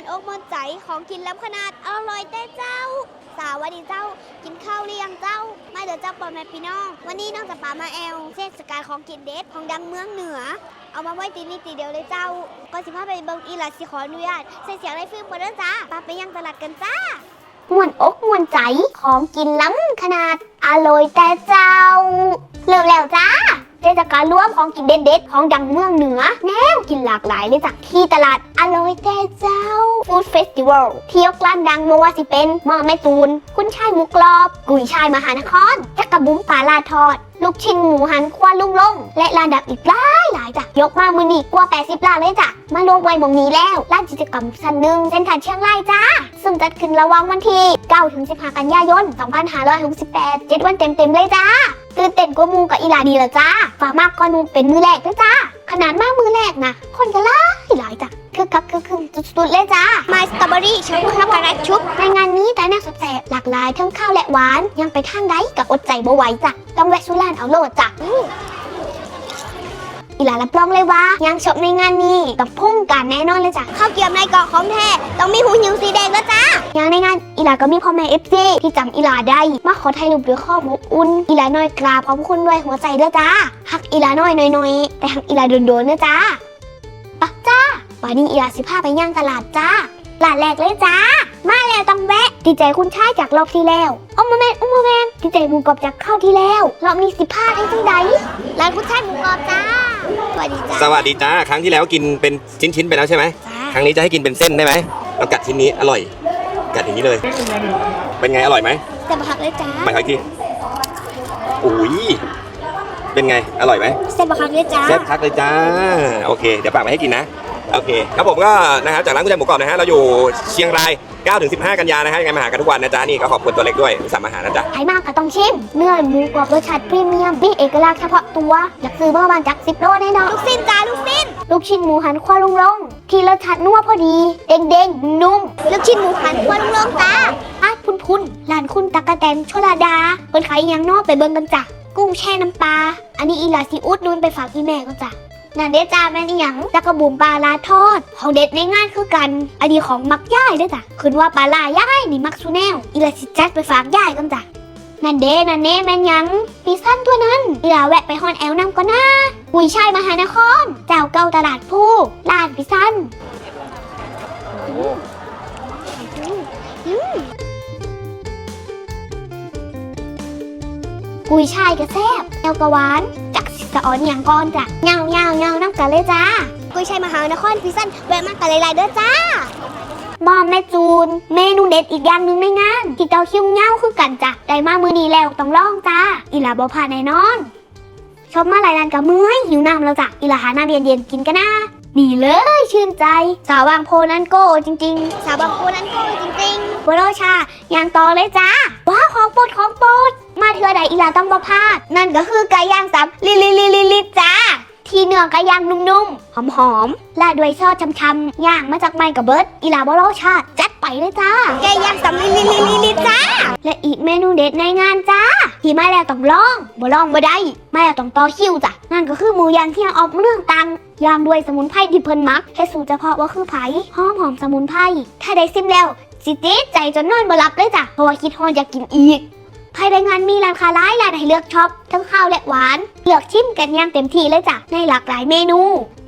นอกมวนใจของกินล้ำขนาดอร่อยแต่เจ้า สาวัสดีเจ้ากินข้าวหรือยังเจ้า ไม่เดี๋ยวเจ้าปอมแม่พี่น้อง วันนี้น้องจะปามาแอลเทศกาลของกินเด็ดของดังเมืองเหนือ เอามาไว้ตีนี่ตีเดียวเลยเจ้าก็สิพาไปเบิงอีหลาสิขออนุญาตใส่เสียงไรฟิล์มก่อนเด้อจ้าปาไปยังตลาดกันจ้ามวนอกมวนใจของกินล้ำขนาดอร่อยแต่เจ้า เริ่มแล้วจ้า ทศกาลร่วมของกินเด็ดๆของดังเมืองเหนือ แนวกินหลากหลายเลยจากที่ตลาดอร่อยแต่เจ้าฟู้ดเฟสติวัลที่ยกร้านดังมว่าสิเป็นหม้อแม่ตูน คุณชายหมูกรอบ กุยชายมหานครจักระบุ้มปลาลาทอด ลูกชิ้นหมูหันคว้าลุงลง และร้านดับอีกหลายหลายจ้ะยกมามือนีกว่า 80ร้านเลยจ้ะมารวมไว้มองนี้แล้วร้านกิจกรรมชั้นหนึ่งเส้นทางเชียงรายจ้าซึ่งจัดขึ้นระหว่างวันที่9ถึง15กันยายน2568 7วันเต็มๆเลยจ้า ตื่นเต้นกว่ามูกับอีหลาดีละจ้าฝากมากก่อนมูเป็นมือแรกด้วยจ้าขนาดมากมือแรกนะ คนก็หลายหลายจ้ะคือคักคือคือสุดๆเลยจ้า My Strawberry เชิญคุณรับการชุบในงานนี้แต่แนวสแสบหลากหลายทั้งข้าวและหวานยังไปทางใดกับอดใจบ่ไหวจ้ะต้องแวะสุรานเอาโลดจ้ะอีหลารับรองเลยว่ายังชมในงานนี้กับพุ่งกันแน่นอนเลยจ้ะข้าวเกี๊ยวในเกาะของแท้ต้องมีหูหิวสีแดงแล้วจ้า ยังในงานอีหลาก็มีพ่อแม่เอฟซีที่จำอีหลาได้ มาขอถ่ายรูปด้วยข้อมูลอุ่นอีหลาน้อยกราบขอบคุณด้วยหัวใจเด้อจ้าหักอีหลาน้อยน้อยๆแต่หักอีหลาโดนๆเด้อจ้าปะจ้าวันนี้อีหลาสิพาไปย่างตลาดจ้าตลาดแรกเลยจ้ามาแล้วต้องแวะดีใจคุณชายจากรอบที่แล้วเอามาแมนเอามาแมนดีใจหมูกรอบจากข้าวที่แล้วรอบนี้สิพาได้จังใดร้านคุณชายหมูกรอบจ้าสวัสดีจ้าสวัสดีจ้าครั้งที่แล้วกินเป็นชิ้นๆไปแล้วใช่ไหมจ้าครั้งนี้จะให้กินเป็นเส้นได้ไหมเรากัดชิ้นนี้อร่อย กัดอย่างนี้เลย เป็นไงอร่อยไหมแต่บักเลยจ้ามาอีกทีอุ้ยเป็นไงอร่อยไหมเส้นบักคักเลยจ้าแซ่บคักเลยจ้า โอเค เดี๋ยวปากไปให้กินนะ โอเคครับผมก็นะครับจากร้านกุญแจหมูกรอบนะฮะเราอยู่เชียงราย9ถึง15 กันยานะฮะยังไงมาหากันทุกวันนะจ๊ะนี่ก็ขอบคุณตัวเล็กด้วยสั่งมาหานะจ๊ะใครมากก็ต้องชิมเนื้อหมูกรอบรสชาติพรีเมียมมีเอกลักษณ์เฉพาะตัวอยากซื้อเมื่อวานจากสิบโลแน่นอนลูกชิ้นจ้าลูกชิ้นลูกชิ้นหมูหันควาลุงลงที่รสชาตินัวพอดีเด้งเด้งๆนุ่มลูกชิ้นหมูหันควาลุงลงจ้าอาดพุนพุนร้านคุณตะกะแตนชลาดาเปิดขายอหยังนอกไปเบิ่งกันจ้ะกุ้งแช่น้ำปลาอันนี้อีหลาซีอุดนุนไปฝากอีแม่ก็จ้ะ นั่นเด้จ้าแม่นอีหยังจักระบุมปลาลาทอด ของเด็ดในงานคือกันอันนี้ของมักย่ายเด้อจ้ะคือว่าปลาลาย่ายนี่มักซูแนวอีลาสิจัดไปฝากย่ายกันจ้ะนั่นเด้นั่นเน่แม่นหยังปีสั้นตัวนั้นอีลาแวะไปฮอนแอลนำก็นะกุยช่ายมหานคร เจ้าเก่าตลาดผู้ลานปีสั้นกุยช่ายกระแซบแอลกะหวานจัก สิสะออนอย่างก่อนจ้ะเงาเงาเงาน้ำกันเลยจ้ากุยช่ายมหานครปีสั้นแวะมากันหลายๆเด้อจ้ามอมแม่จูน เมนูเด็ดอีกอย่างหนึ่งในงานที่เต้าคิ้วเง่าคือกันจ้ะได้มามือนี้แล้วต้องลองจ้าอีหลาบอพลาดแน่นอน ชอบมาหลายร้านกับมือหิวน้ำแล้วจ้ะอีหลาหาน้ำเย็นๆกินกันนะนี่เลยชื่นใจ สาวบางโพนั้นโก้จริง ๆ สาวบางโพนั้นโก้จริงๆบัวโรชาย่างต่อเลยจ้าว้าวของโปรดของโปรดมา เทือใดอีหลาต้องบอพลาดนั่นก็คือไก่ย่างสับลิลิลิลิลิจ้า ที่เนื้อไก่ย่างนุ่มๆ หอมๆ และด้วยซอสช้ำๆย่างมาจากไม้กับเบิร์ดอีลาบอโรชาติจัดไปเลยจ้า ไก่ย่างสับลิลิลิลิลิจ้า และอีกเมนูเด็ดในงานจ้า ที่มาแล้วต้องลองบ่ลองบ่ได้มาแล้วต้องต่อคิวจ้ะนั่นก็คือหมูย่างที่เอาออกเรื่องตังย่างด้วยสมุนไพรที่เพิ่นมักให้สูตรเฉพาะว่าคือไผ่หอมหอมสมุนไพรถ้าได้ซิมแล้วสิติดใจจนนอนบ่หลับเลยจ้ะเพราะว่าคิดฮอนอยากกินอีก ภายในงานมีร้านค้าหลายร้านให้เลือกช็อปทั้งข้าวและหวาน เลือกชิมกันอย่างเต็มที่เลยจ้ะในหลากหลายเมนู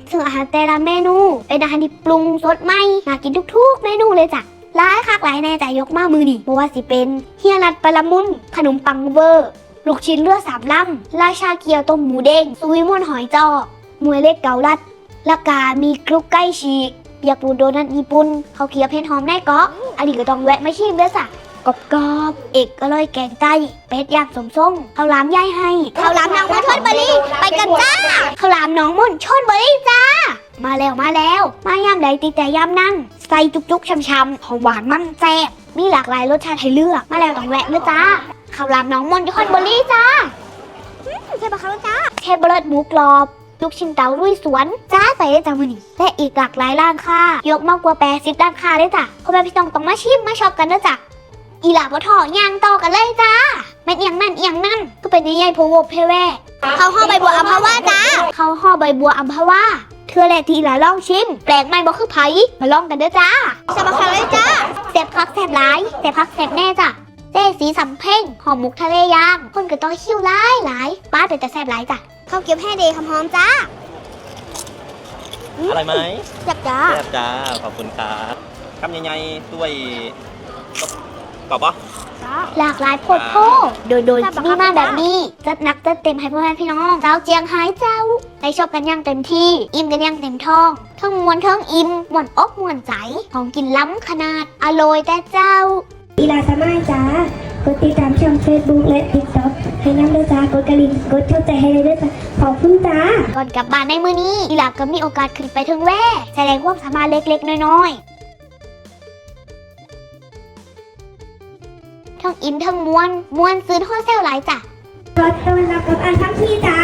ซึ่งอาหารแต่ละเมนูเป็นอาหารที่ปรุงสดใหม่น่ากินทุกๆ เมนูเลยจ้ะหลายคักหลายแน่ใจยกมามือดิบ่ว่าสิเป็นเฮียรัดปลามุนขนมปังเวอร์ลูกชิ้นเลือดสามลำราชาเกี๊ยวต้มหมูเด้งซุยม่วนหอยจอมวยเล็กเกาลัดละกามีกรุกไก่ฉีกเปียกปูนโดนัทญี่ปุ่นเขาวเคี้ยวเพนหอมได้ก็อันนี้ก็ต้องแวะมาชิมด้วยจ้ะ กรอบกรอบๆเอกอร่อยแกงไตเป็ดย่างสมส้มข้าวหลามย่ายให้ข้าวหลามน้องมนชนบรีไปกันจ้าข้าวหลามน้องมนชนบรีจ้า มาแล้วมาแล้ว มายามใดตีแต่ยามนั่นใส่จุกๆช้ำๆของหวานมันแซ่บมีหลากหลายรสชาติให้เลือก มาแล้วต้องแวะเลยจ้าข้าวหลามน้องมนชนบรีจ้าใช่ปะคะจ้าเทเบลดหมูกรอบลูกชิ้นเต๋าลุยสวน จ้าไปได้จ้ามือนี่และอีกหลากหลายร้านค่ะยกมากกว่า80ร้านค้าเลยจ้ะพ่อแม่พี่น้องต้องมาชิมมาช็อปกันนะจ้ะ อีหลาบ่ทอย่างต่อกันเลยจ้าแม่นเอียงนั่นเอียงนั่นก็เป็นใหญ่ๆโพวบเพแว่เขาห่อใบบัวอัมพวาจ้าเขาห่อใบบัวอัมพวาเทื่อแรกที่อีหลาลองชิม แปลกใหม่บ่คือไผมาลองกันเด้อจ้าสมัครเลยจ้าเสียบพักแสบหลายเสียบพักแสบแน่จ้ะเจ๊สีสำเพ็งหอมหมกทะเลย่างคนก็ต้องคิ้วหลายหลายป้าเป็นแต่แสบหลายจ้ะข้าวเกี๊ยวแห้เดย์หอมๆจ้าอะไรไหมจับจ้าแซ่บจ้าขอบคุณครับคำใหญ่ๆด้วย กรอบปะ หลากหลายโพดโพโดยโดยมีมาแบบนี้ จัดหนักจัดเต็มให้พ่อแม่พี่น้องเจ้าเจียงไฮ้เจ้าได้ชอบกันอย่างเต็มที่ อิ่มกันอย่างเต็มท้องทั้งมวนทั้งอิ่มมวนอกมวนใจ ของกินล้ำขนาด อร่อยแต่เจ้า อีลาสามารถจ้ากดติดตามช่องเฟซบุ๊กและติ๊กต็อกให้น้ำด้วยจ้ากดกระลิ่งกดเข้าใจให้เลยด้วยจ้าขอบคุณจ้า ก่อนกลับบ้านในมื้อนี้อีหลาก็มีโอกาสขึ้นไปถึงแว่แสดงความสามารถเล็กๆ น้อยๆ ทั้งอิ่มทั้งมวนมวนซื้อทอดแซวหลายจ้ะรถตะวันรับกับอันทั้งพี่จ้า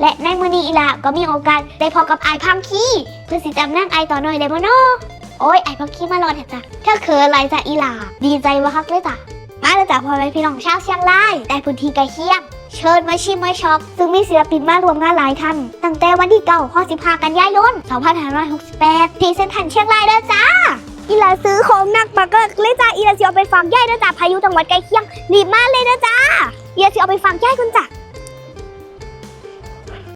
และในมื้อนี้อีหลาก็มีโอกาสได้พอกับไอายพังคีเพื่อสิจำนั่งไอายต่อหน่อยได้บ่เนาะโอ้ยไอายพังคีมารอเถอะจ้ะถ้าเคยอะไรจ้ะอีหลาดีใจวะคักเลยจ้ะมาเลยจ้ะพ่อแม่พี่น้องชาวเชียงรายแต่พื้นที่ใกล้เคียงเชิญมาชิมมาช็อปซึ่งมีศิลปินมารวมงานหลายท่านตั้งแต่วันที่9ข้อ15กันยายน 2568 ที่เซ็นทรัลเชียงรายเด้อจ้า อีหลาซื้อของหนักมาก็เลยจ้าอีหลาสิเอาไปฝากยายเด้อจ้าพายุจังหวัดใกล้เคียงรีบมาเลยนะจ้าอีหลาสิเอาไปฝากยายคุณจ้ะ